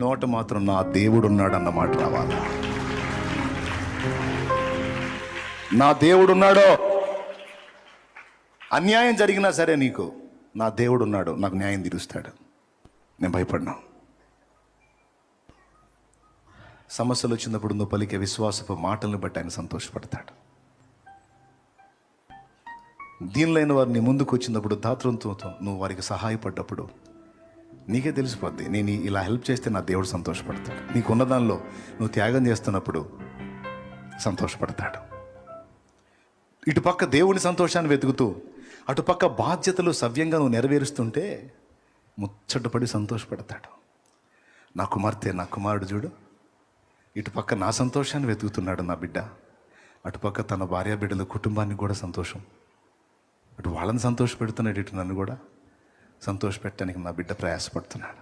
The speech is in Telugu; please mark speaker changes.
Speaker 1: నోట మాత్రం నా దేవుడు ఉన్నాడన్నమాట రావాలి. నా దేవుడున్నాడో? అన్యాయం జరిగినా సరే నీకు నా దేవుడు ఉన్నాడు నాకు న్యాయం తీరుస్తాడు. నేను భయపడినా. సమస్యలు వచ్చినప్పుడు నువ్వు పలికే విశ్వాసపు మాటలను బట్టి ఆయన సంతోషపడతాడు. దీనిలైన వారిని ముందుకు వచ్చినప్పుడు దాతృత్వంతో నువ్వు వారికి సహాయపడ్డప్పుడు నీకే తెలిసిపోద్ది. నేను ఇలా హెల్ప్ చేస్తే నా దేవుడు సంతోషపడతాడు. నీకున్న దానిలో నువ్వు త్యాగం చేస్తున్నప్పుడు సంతోషపడతాడు. ఇటుపక్క దేవుని సంతోషాన్ని వెతుకుతూ అటుపక్క బాధ్యతలు సవ్యంగా నువ్వు నెరవేరుస్తుంటే ముచ్చటపడి సంతోషపడతాడు. నా కుమార్తె నా కుమారుడు చూడు. ఇటుపక్క నా సంతోషాన్ని వెతుకుతున్నాడు నా బిడ్డ. అటుపక్క తన భార్య బిడ్డల కుటుంబానికి కూడా సంతోషం. అటు వాళ్ళని సంతోషపెడుతున్నాడు ఇటు నన్ను కూడా. సంతోషపెట్టడానికి నా బిడ్డ ప్రయాసపడుతున్నాడు.